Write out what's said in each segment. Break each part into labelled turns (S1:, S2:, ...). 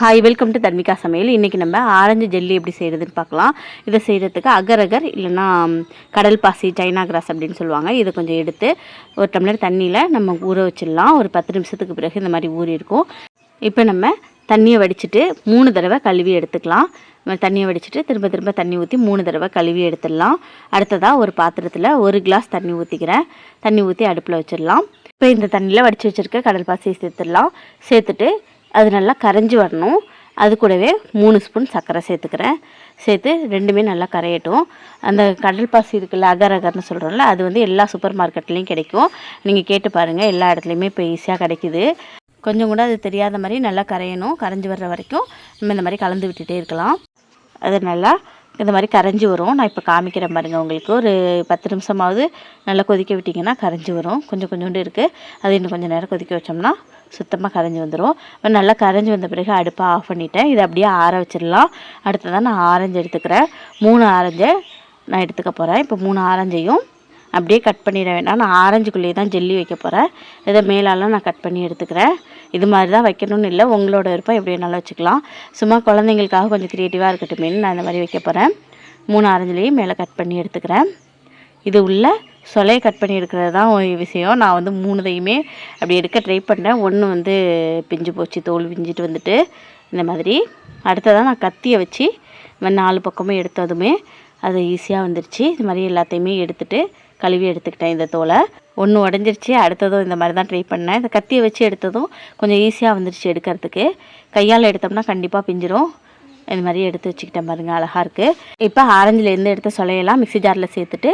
S1: Hi welcome to Tanvika சமையல் இன்றைக்கி நம்ம ஆரஞ்சு ஜெல்லி எப்படி செய்கிறதுன்னு பார்க்கலாம். இதை செய்கிறதுக்கு அகர் அகர் இல்லைன்னா கடல் பாசி சைனா கிராஸ் அப்படின்னு சொல்லுவாங்க. இதை கொஞ்சம் எடுத்து ஒரு டம்ளர் தண்ணியில் நம்ம ஊற வச்சிடலாம். ஒரு பத்து நிமிஷத்துக்கு பிறகு இந்த மாதிரி ஊறி இருக்கும். இப்போ நம்ம தண்ணியை வடிச்சிட்டு மூணு தடவை கழுவி எடுத்துக்கலாம். தண்ணியை வடிச்சிட்டு திரும்ப திரும்ப தண்ணி ஊற்றி மூணு தடவை கழுவி எடுத்துடலாம். அடுத்ததாக ஒரு பாத்திரத்தில் ஒரு கிளாஸ் தண்ணி ஊற்றிக்கிறேன் தண்ணி ஊற்றி அடுப்பில் வச்சிடலாம். இப்போ இந்த தண்ணியில் வடித்து வச்சுருக்க கடல் பாசியை சேர்த்துடலாம். சேர்த்துட்டு அது நல்லா கரைஞ்சி வரணும். அது கூடவே மூணு ஸ்பூன் சர்க்கரை சேர்த்துக்கிறேன். சேர்த்து ரெண்டுமே நல்லா கரையட்டும். அந்த கடல் பாசி இருக்குல்ல அகர் அகர்னு சொல்கிறோம்ல அது வந்து எல்லா சூப்பர் மார்க்கெட்லேயும் கிடைக்கும். நீங்கள் கேட்டு பாருங்கள் எல்லா இடத்துலையுமே இப்போ ஈஸியாக கிடைக்குது. கொஞ்சம் கூட அது தெரியாத மாதிரி நல்லா கரையணும் கரைஞ்சி வர்ற வரைக்கும். நம்ம இந்த மாதிரி கலந்து விட்டுகிட்டே இருக்கலாம். அது நல்லா இந்த மாதிரி கரைஞ்சி வரும். நான் இப்போ காமிக்கிறேன் பாருங்கள் உங்களுக்கு. ஒரு பத்து நிமிஷமாவது நல்லா கொதிக்க விட்டிங்கன்னா கரைஞ்சி வரும். கொஞ்சம் கொஞ்சோண்டு இருக்குது அது இன்னும் கொஞ்சம் நேரம் கொதிக்க வச்சோம்னா சுத்தமாக கரைஞ்சி வந்துடும் இப்போ நல்லா கரைஞ்சி வந்த பிறகு அடுப்பை ஆஃப் பண்ணிட்டேன். இதை அப்படியே ஆற வச்சிடலாம். அடுத்ததான் நான் ஆரஞ்சு எடுத்துக்கிறேன். மூணு ஆரஞ்சை நான் எடுத்துக்க போகிறேன் இப்போ மூணு ஆரஞ்சையும் அப்படியே கட் பண்ணிட வேண்டாம். நான் ஆரஞ்சுக்குள்ளேயே தான் ஜெல்லி வைக்க போகிறேன் இதை மேலாலாம் நான் கட் பண்ணி எடுத்துக்கிறேன். இது மாதிரி தான் வைக்கணும்னு இல்லை. உங்களோட விருப்பம் எப்படி வேணாலும் வச்சுக்கலாம். சும்மா குழந்தைங்களுக்காக கொஞ்சம் க்ரியேட்டிவாக இருக்கட்டுமேனு நான் இந்த மாதிரி வைக்க போகிறேன் மூணு ஆரஞ்சுலேயும் மேலே கட் பண்ணி எடுத்துக்கிறேன். இது உள்ள சொலையை கட் பண்ணி எடுக்கிறது தான் ஒரு விஷயம். நான் வந்து மூணுதையுமே அப்படி எடுக்க ட்ரை பண்ணேன் ஒன்று வந்து பிஞ்சு போச்சு தோல் பிஞ்சிட்டு வந்துட்டு இந்த மாதிரி. அடுத்ததாக நான் கத்தியை வச்சு நாலு பக்கமும் எடுத்ததுமே அது ஈஸியாக வந்துருச்சு. இது மாதிரி எல்லாத்தையுமே எடுத்துகிட்டு கழுவி எடுத்துக்கிட்டேன் இந்த தோலை. ஒன்று உடஞ்சிருச்சு அடுத்ததும் இந்த மாதிரி தான் ட்ரை பண்ணேன். இந்த கத்தியை வச்சு எடுத்ததும் கொஞ்சம் ஈஸியாக வந்துருச்சு எடுக்கிறதுக்கு. கையால் எடுத்தோம்னா கண்டிப்பாக பிஞ்சிரும். இந்த மாதிரி எடுத்து வச்சுக்கிட்டேன் பாருங்க அழகாக இருக்குது இப்போ ஆரஞ்சுலேருந்து எடுத்த சொலையெல்லாம் மிக்ஸி ஜாரில் சேர்த்துட்டு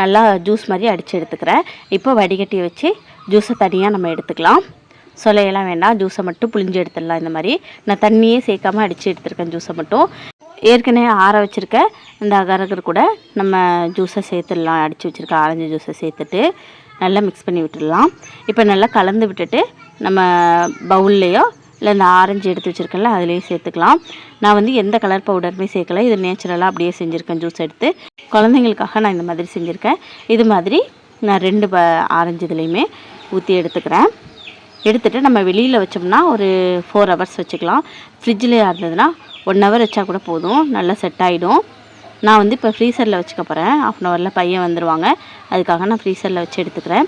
S1: நல்லா ஜூஸ் மாதிரி அடித்து எடுத்துக்கிறேன். இப்போ வடிகட்டி வச்சு ஜூஸை தனியாக நம்ம எடுத்துக்கலாம். சொலையெல்லாம் வேண்டாம் ஜூஸை மட்டும் புளிஞ்சு எடுத்துடலாம். இந்த மாதிரி நான் தண்ணியே சேர்க்காமல் அடித்து எடுத்துருக்கேன் ஜூஸை மட்டும். ஏற்கனவே ஆற வச்சுருக்க இந்த அகரகர் கூட நம்ம ஜூஸை சேர்த்துடலாம். அடித்து வச்சுருக்க ஆரஞ்சு ஜூஸை சேர்த்துட்டு நல்லா மிக்ஸ் பண்ணி விட்டுடலாம். இப்போ நல்லா கலந்து விட்டுட்டு நம்ம பவுல்லையோ இல்லை இந்த ஆரஞ்சு எடுத்து வச்சுருக்கேன்ல அதுலேயும் சேர்த்துக்கலாம். நான் வந்து எந்த கலர் பவுடருமே சேர்க்கல. இது நேச்சுரலாக அப்படியே செஞ்சுருக்கேன் ஜூஸ் எடுத்து. குழந்தைங்களுக்காக நான் இந்த மாதிரி செஞ்சுருக்கேன். இது மாதிரி நான் ரெண்டு ப ஆரஞ்சு இதுலேயுமே ஊற்றி எடுத்துக்கிறேன். எடுத்துகிட்டு நம்ம வெளியில் வச்சோம்னா ஒரு ஃபோர் ஹவர்ஸ் வச்சுக்கலாம். ஃப்ரிட்ஜில் இருந்ததுன்னா ஒன் ஹவர் வச்சா கூட போதும். நல்லா செட் ஆகிடும் நான் வந்து இப்போ ஃப்ரீசரில் வச்சுக்க போகிறேன் ஆஃப் அன் ஹவரில் பையன் வந்துடுவாங்க அதுக்காக நான் ஃப்ரீசரில் வச்சு எடுத்துக்கிறேன்.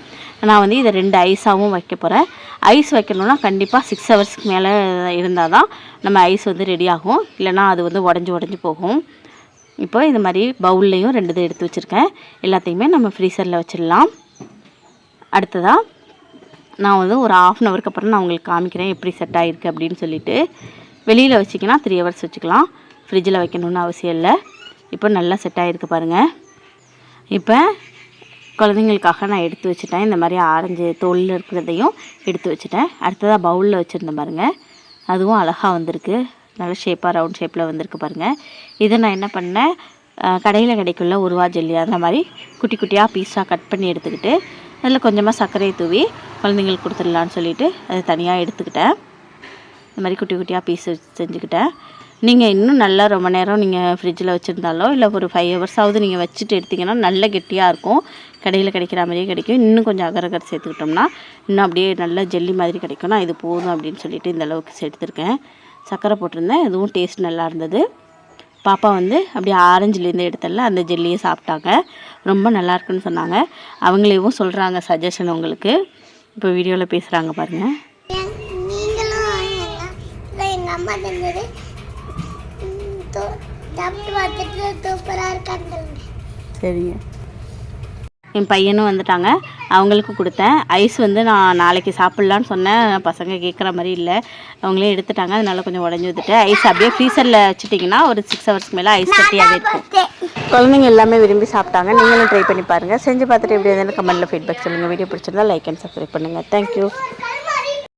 S1: நான் வந்து இதை ரெண்டு ஐஸாகவும் வைக்க போகிறேன் ஐஸ் வைக்கணும்னா கண்டிப்பாக சிக்ஸ் ஹவர்ஸ்க்கு மேலே இருந்தால் தான் நம்ம ஐஸ் வந்து ரெடி ஆகும். இல்லைனா அது வந்து உடஞ்சி உடஞ்சி போகும். இப்போ இது மாதிரி பவுல்லையும் ரெண்டு இது எடுத்து வச்சுருக்கேன். எல்லாத்தையுமே நம்ம ஃப்ரீசரில் வச்சிடலாம். அடுத்ததாக நான் வந்து ஒரு ஆஃப் அன் ஹவருக்கு அப்புறம் நான் உங்களுக்கு காமிக்கிறேன் எப்படி செட் ஆகிருக்கு அப்படின்னு சொல்லிவிட்டு வெளியில் வச்சிங்கன்னா த்ரீ ஹவர்ஸ் வச்சுக்கலாம். ஃப்ரிட்ஜில் வைக்கணும்னு அவசியம் இல்லை. இப்போ நல்லா செட் ஆகிருக்கு பாருங்கள் இப்போ குழந்தைங்களுக்காக நான் எடுத்து வச்சுட்டேன். இந்த மாதிரி ஆரஞ்சு தோலில் இருக்கிறதையும் எடுத்து வச்சுட்டேன். அடுத்ததாக பவுலில் வச்சுருந்தேன் பாருங்கள் அதுவும் அழகாக வந்திருக்கு. நல்ல ஷேப்பாக ரவுண்ட் ஷேப்பில் வந்திருக்கு பாருங்கள் இதை நான் என்ன பண்ணேன்? கடையில் கிடைக்குள்ள உருவா ஜெல்லி அந்த மாதிரி குட்டி குட்டியாக பீஸாக கட் பண்ணி எடுத்துக்கிட்டு அதில் கொஞ்சமாக சர்க்கரையை தூவி குழந்தைங்களுக்கு கொடுத்துடலான்னு சொல்லிவிட்டு அதை தனியாக எடுத்துக்கிட்டேன். இந்த மாதிரி குட்டி குட்டியாக பீஸ் செஞ்சுக்கிட்டேன். நீங்கள் இன்னும் நல்லா ரொம்ப நேரம் நீங்கள் ஃப்ரிட்ஜில் வச்சுருந்தாலோ இல்லை ஒரு ஃபைவ் ஹவர்ஸாவது நீங்கள் வச்சுட்டு எடுத்திங்கன்னா நல்ல கெட்டியாக இருக்கும். கடையில் கிடைக்கிற மாதிரியே கிடைக்கும். இன்னும் கொஞ்சம் அகரகர் சேர்த்துக்கிட்டோம்னா இன்னும் அப்படியே நல்ல ஜெல்லி மாதிரி கிடைக்கும். நான் இது போதும் அப்படின்னு சொல்லிட்டு இந்த அளவுக்கு சேர்த்துருக்கேன். சர்க்கரை போட்டிருந்தேன். இதுவும் டேஸ்ட் நல்லா இருந்தது. பாப்பா வந்து அப்படியே ஆரஞ்சுலேருந்து எடுத்தல அந்த ஜெல்லியை சாப்பிட்டாங்க. ரொம்ப நல்லாயிருக்குன்னு சொன்னாங்க. அவங்களேவும் சொல்கிறாங்க சஜஷன் உங்களுக்கு. இப்போ வீடியோவில் பேசுகிறாங்க பாருங்கள்
S2: இல்லை எங்கள் அம்மா தந்தது ம், தூ- சாப்பிட்டு பார்த்துட்டு சூப்பராக இருக்கான்னு
S1: சரிங்க. என் பையனும் வந்துட்டாங்க. அவங்களுக்கு கொடுத்தேன். ஐஸ் வந்து நான் நாளைக்கு சாப்பிட்லான்னு சொன்னேன். பசங்க கேட்குற மாதிரி இல்லை. அவங்களே எடுத்துட்டாங்க. அதனால கொஞ்சம் உடஞ்சி வந்துட்டு ஐஸ் அப்படியே ஃப்ரீசரில் வச்சுட்டிங்கன்னா ஒரு சிக்ஸ் ஹவர்ஸ்க்கு மேலே ஐஸ் கட்டியாகவே இருக்கும் குழந்தைங்க எல்லாமே விரும்பி சாப்பிட்டாங்க. நீங்களும் ட்ரை பண்ணி பாருங்கள் செஞ்சு பார்த்துட்டு எப்படி இருந்தாலும் கமெண்ட்டில் ஃபீட்பேக் சொல்லுங்கள் வீடியோ பிடிச்சிருந்தா லைக் அண்ட் சப்ஸ்கிரைப் பண்ணுங்கள் தேங்க்யூ